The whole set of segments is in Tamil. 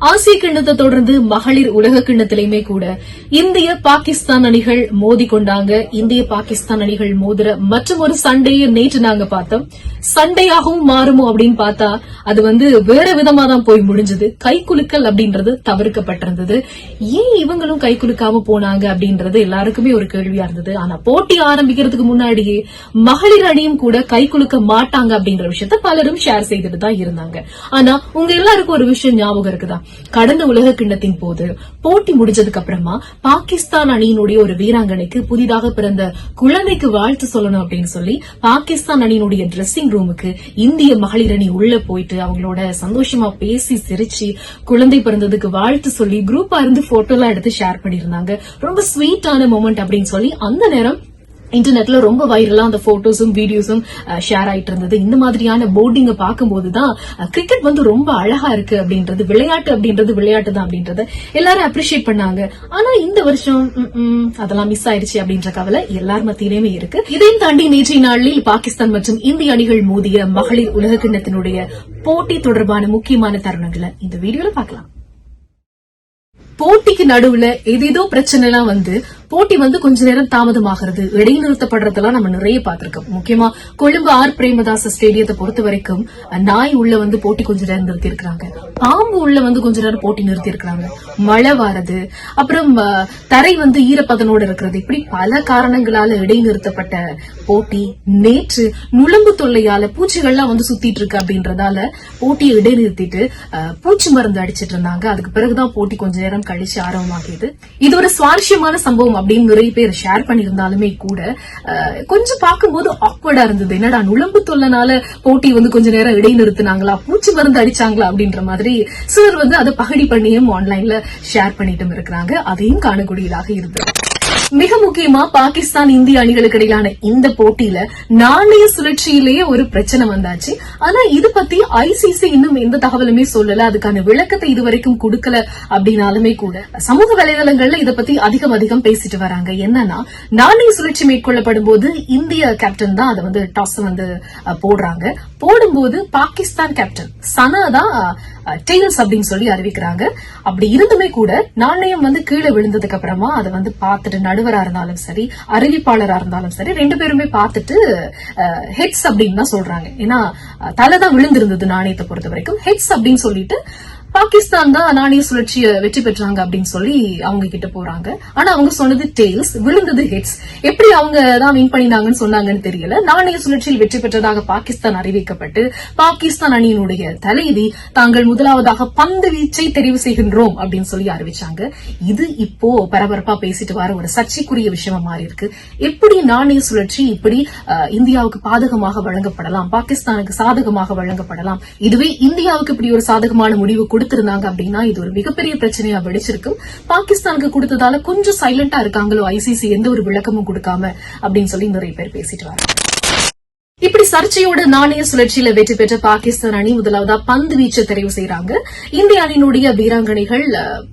ஆசிய கிண்ணத்தை தொடர்ந்து மகளிர் உலக கிண்ணத்திலையுமே கூட இந்திய பாகிஸ்தான் அணிகள் மோதி கொண்டாங்க. இந்திய பாகிஸ்தான் அணிகள் மோதுற மற்றும் ஒரு சண்டையை நேற்று நாங்க பார்த்தோம். சண்டையாகவும் மாறுமோ அப்படின்னு பார்த்தா அது வந்து வேற விதமா தான் போய் முடிஞ்சது. கைக்குலுக்கல் அப்படின்றது தவிர்க்கப்பட்டிருந்தது. ஏன் இவங்களும் கை குலுக்காம போனாங்க அப்படின்றது எல்லாருக்குமே ஒரு கேள்வியா இருந்தது. ஆனா போட்டி ஆரம்பிக்கிறதுக்கு முன்னாடியே மகளிர் அணியும் கூட கை குலுக்க மாட்டாங்க அப்படின்ற விஷயத்த பலரும் ஷேர் செய்துட்டு தான் இருந்தாங்க. ஆனா உங்க எல்லாருக்கும் ஒரு விஷயம் ஞாபகம் இருக்குதா? கடந்த உலக கிண்ணத்தின் போது போட்டி முடிஞ்சதுக்கு அப்புறமா பாகிஸ்தான் அணியினுடைய ஒரு வீராங்கனைக்கு புதிதாக பிறந்த குழந்தைக்கு வாழ்த்து சொல்லணும் அப்படின்னு சொல்லி பாகிஸ்தான் அணியினுடைய ட்ரெஸ்ஸிங் ரூமுக்கு இந்திய மகளிர் அணி உள்ள போயிட்டு அவங்களோட சந்தோஷமா பேசி சிரிச்சு குழந்தை பிறந்ததுக்கு வாழ்த்து சொல்லி குரூப்பா இருந்து போட்டோ எல்லாம் எடுத்து ஷேர் பண்ணிருந்தாங்க ரொம்ப ஸ்வீட்டான மூமெண்ட் அப்படின்னு சொல்லி அந்த நேரம் இன்டர்நெட்ல ரொம்ப வைரலா அந்த போட்டோஸும் வீடியோஸும் ஷேர் ஆயிட்டு இருந்தது. இந்த மாதிரியான போர்டிங்க பார்க்கும்போதுதான் கிரிக்கெட் வந்து ரொம்ப அழகா இருக்கு அப்படின்றது விளையாட்டு அப்படின்றது விளையாட்டு தான் அப்படின்றத எல்லாரும் அப்ரிஷியேட் பண்ணாங்க. ஆனா இந்த வருஷம் அதெல்லாம் மிஸ் ஆயிருச்சு அப்படின்ற கவலை எல்லார் மத்தியிலுமே இருக்கு. இதையும் தாண்டி நேற்றைய நாளில் பாகிஸ்தான் மற்றும் இந்திய அணிகள் மோதிய மகளிர் உலக கிண்ணத்தினுடைய போட்டி தொடர்பான முக்கியமான தருணங்களை இந்த வீடியோல பார்க்கலாம். போட்டிக்கு நடுவுல ஏதேதோ பிரச்சனை எல்லாம் வந்து போட்டி வந்து கொஞ்ச நேரம் தாமதமாகிறது. இடைநிறுத்தப்படுறதெல்லாம் நம்ம நிறைய பார்த்திருக்கோம். முக்கியமா கொழும்பு ஆர் பிரேமதாச ஸ்டேடியத்தை பொறுத்த வரைக்கும் நாய் உள்ள வந்து போட்டி கொஞ்ச நேரம் நிறுத்தி இருக்காங்க பாம்பு உள்ள வந்து கொஞ்ச நேரம் போட்டி நிறுத்தி இருக்கிறாங்க மழை வாரது அப்புறம் தரை வந்து ஈரப்பதனோடு இருக்கிறது. இப்படி பல காரணங்களால இடைநிறுத்தப்பட்ட போட்டி நேற்று நுழம்பு தொல்லையால பூச்சிகள்லாம் வந்து சுத்திட்டு இருக்கு அப்படின்றதால போட்டியை இடைநிறுத்திட்டு அஹ், பூச்சி மருந்து அடிச்சிட்டு இருந்தாங்க. அதுக்கு பிறகுதான் போட்டி கொஞ்ச நேரம் கழிச்சு ஆரம்பமாகியது. இது ஒரு சுவாரஸ்யமான சம்பவம் அப்படின்னு நிறைய பேர் ஷேர் பண்ணியிருந்தாலுமே கூட கொஞ்சம் பார்க்கும்போது ஆக்வர்டா இருந்தது. என்னடா நுழம்பு தொல்லனால போட்டி வந்து கொஞ்ச நேரம் இடைநிறுத்தினாங்களா பூச்சி மருந்து அடிச்சாங்களா? அப்படின்ற மாதிரி சிலர் வந்து அதை பகடி பண்ணியும் ஆன்லைன்ல ஷேர் பண்ணிட்டும் இருக்கிறாங்க. அதையும் காணக்கூடியதாக இருந்தது. மிக முக்கியமா பாகிஸ்தான் இந்திய அணிகளுக்கு இடையிலான இந்த போட்டியில நாணய சுழற்சியிலேயே ஒரு பிரச்சனை வந்தாச்சு. ஆனா இது பத்தி ஐசிசி இன்னும் எந்த தகவலுமே சொல்லல. அதுக்கான விளக்கத்தை இதுவரைக்கும் கொடுக்கல அப்படின்னாலுமே கூட சமூக வலைதளங்கள்ல இத பத்தி அதிகம் அதிகம் பேசிட்டு வராங்க. என்னன்னா நாணய சுழற்சி மேற்கொள்ளப்படும் போது இந்திய கேப்டன் தான் அதை வந்து டாஸ் வந்து போடுறாங்க. போடும்போது பாகிஸ்தான் கேப்டன் சனா தான் டெய்ல்ஸ் அப்படின்னு சொல்லி அறிவிக்கிறாங்க. அப்படி இருந்துமே கூட நாணயம் வந்து கீழே விழுந்ததுக்கு அப்புறமா அதை வந்து பார்த்துட்டு நடுவரா இருந்தாலும் சரி அறிவிப்பாளரா இருந்தாலும் சரி ரெண்டு பேருமே பார்த்துட்டு ஹெட்ஸ் அப்படின்னு தான் சொல்றாங்க. ஏன்னா தலைதான் தலை தான் விழுந்திருந்தது நாணயத்தை பொறுத்த வரைக்கும் ஹெட்ஸ் அப்படின்னு சொல்லிட்டு பாகிஸ்தான் தான் நாணய சுழற்சியை வெற்றி பெற்றாங்க அப்படின்னு சொல்லி அவங்க கிட்ட போறாங்க. ஆனா அவங்க சொன்னது டெய்ல்ஸ் விழுந்தது ஹெட்ஸ் எப்படி அவங்க தான் வின் பண்ணினாங்கன்னு சொன்னாங்கன்னு தெரியல. நாணய சுழற்சியில் வெற்றி பெற்றதாக பாகிஸ்தான் அறிவிக்கப்பட்டு பாகிஸ்தான் அணியினுடைய தலைவி தாங்கள் முதலாவதாக பந்து வீச்சை தெரிவு செய்கின்றோம் அப்படின்னு சொல்லி அறிவிச்சாங்க. இது இப்போ பரபரப்பா பேசிட்டு வர ஒரு சர்ச்சைக்குரிய விஷயமா மாறி இருக்கு. எப்படி நாணய சுழற்சி இப்படி இந்தியாவுக்கு பாதகமாக வழங்கப்படலாம் பாகிஸ்தானுக்கு சாதகமாக வழங்கப்படலாம்? இதுவே இந்தியாவுக்கு இப்படி ஒரு சாதகமான முடிவு கொடுத்திருந்தாங்க அப்படின்னா இது ஒரு மிகப்பெரிய பிரச்சனையா வெடிச்சிருக்கும். பாகிஸ்தானுக்கு கொடுத்ததால கொஞ்சம் சைலண்டா இருக்காங்களோ ஐசிசி எந்த ஒரு விளக்கமும் கொடுக்காம அப்படின்னு சொல்லி நிறைய பேர் பேசிட்டு வராங்க. இப்படி சர்ச்சையோட நாணய சுழற்சியில வெற்றி பெற்ற பாகிஸ்தான் அணி முதலாவதா பந்து வீச்சு தெரிவு செய்யறாங்க இந்திய அணியினுடைய வீராங்கனைகள்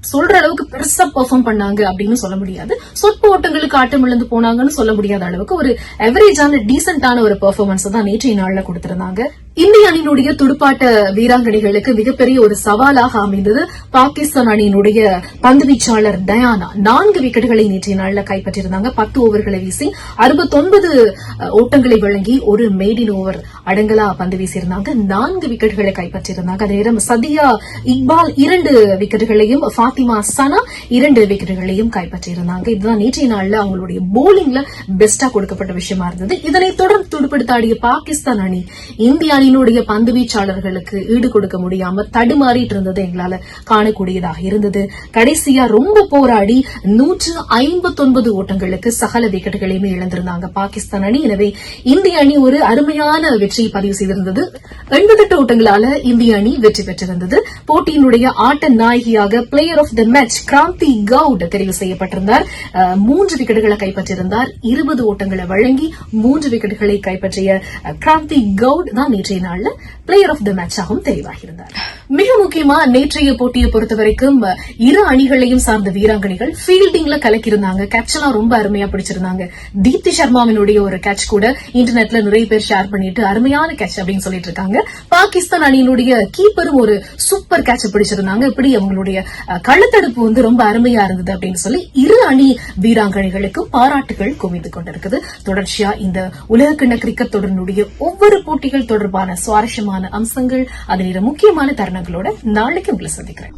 சொல்ற அளவுக்கு பெருசா பெர்ஃபார்ம் பண்ணாங்க அப்படின்னு சொல்ல முடியாது. சொற்ப ஓட்டங்களுக்கு ஆட்டம் இழந்து போனாங்கன்னு சொல்ல முடியாத அளவுக்கு ஒரு எவரேஜான டீசென்டான ஒரு பெர்ஃபார்மன்ஸ் தான் நேற்றைய நாள்ல கொடுத்திருந்தாங்க. இந்திய அணியினுடைய துடுப்பாட்ட வீராங்கனைகளுக்கு மிகப்பெரிய ஒரு சவாலாக அமைந்தது பாகிஸ்தான் அணியினுடைய பந்து வீச்சாளர் டயானா. நான்கு விக்கெட்டுகளை நேற்றைய நாள்ல கைப்பற்றியிருந்தாங்க. பத்து ஓவர்களை வீசி அறுபத்தொன்பது ஓட்டங்களை வழங்கி ஒரு மெய்டின் ஓவர் அடங்கலா பந்து வீசியிருந்தாங்க. நான்கு விக்கெட்டுகளை கைப்பற்றியிருந்தாங்க. அதே நேரம் சதியா இக்பால் இரண்டு விக்கெட்டுகளையும் ஃபாத்திமா சனா இரண்டு விக்கெட்டுகளையும் கைப்பற்றியிருந்தாங்க. இதுதான் நேற்றைய நாள்ல அவங்களுடைய போலிங்ல பெஸ்டா கொடுக்கப்பட்ட விஷயமா இருந்தது. இதனை தொடர்ந்து துடுப்படுத்தாடிய பாகிஸ்தான் அணி இந்திய அணியினுடைய பந்து வீச்சாளர்களுக்கு ஈடு கொடுக்க முடியாம தடுமாறிட்டு இருந்தது எங்களால காணக்கூடியதாக இருந்தது. கடைசியா ரொம்ப போராடி நூற்று ஐம்பத்தொன்பது ஓட்டங்களுக்கு சகல விக்கெட்டுகளையுமே இழந்திருந்தாங்க பாகிஸ்தான் அணி. எனவே இந்திய அணி ஒரு அருமையான வெற்றியை பதிவு செய்திருந்தது. எண்பத்தெட்டு ஓட்டங்களால இந்திய அணி வெற்றி பெற்றிருந்தது. போட்டியினுடைய ஆட்ட நாயகியாக player of the match Kranti Goud தெரிவு செய்யப்பட்டிருந்தார். மூன்று விக்கெட்டுகளை கைப்பற்றியிருந்தார். இருபது ஓட்டங்களை வழங்கி மூன்று விக்கெட்டுகளை கைப்பற்றிய கிராந்தி கவுட் தான் நேற்றைய நாள்ல பிளேயர் ஆஃப் த மேட்சாகவும் தெரிவாகியிருந்தார். மிக முக்கியமா நேற்றைய போட்டியை பொறுத்தவரைக்கும் இரு அணிகளையும் சார்ந்த வீராங்கனைகள் ஃபீல்டிங்ல கலக்கியிருந்தாங்க. கேட்ச் எல்லாம் ரொம்ப அருமையா பிடிச்சிருந்தாங்க. தீப்தி சர்மாவினுடைய ஒரு கேட்ச் கூட இன்டர்நெட்ல நிறைய பேர் ஷேர் பண்ணிட்டு அருமையான கேட்ச் அப்படின்னு சொல்லிட்டு இருக்காங்க. பாகிஸ்தான் அணியினுடைய கீப்பரும் ஒரு சூப்பர் கேட்ச் பிடிச்சிருந்தாங்க. இப்படி அவங்களுடைய களத்தடுப்பு வந்து ரொம்ப அருமையா இருந்தது அப்படின்னு சொல்லி இரு அணி வீராங்கனைகளுக்கும் பாராட்டுகள் குவிந்து கொண்டிருக்குது. தொடர்ச்சியா இந்த உலகக்கிண்ண கிரிக்கெட் தொடரினுடைய ஒவ்வொரு போட்டிகள் தொடர்பான சுவாரஸ்யமான அம்சங்கள் அதில் முக்கியமான தருணங்களோட நாளைக்கு உங்களை சந்திக்கிறேன்.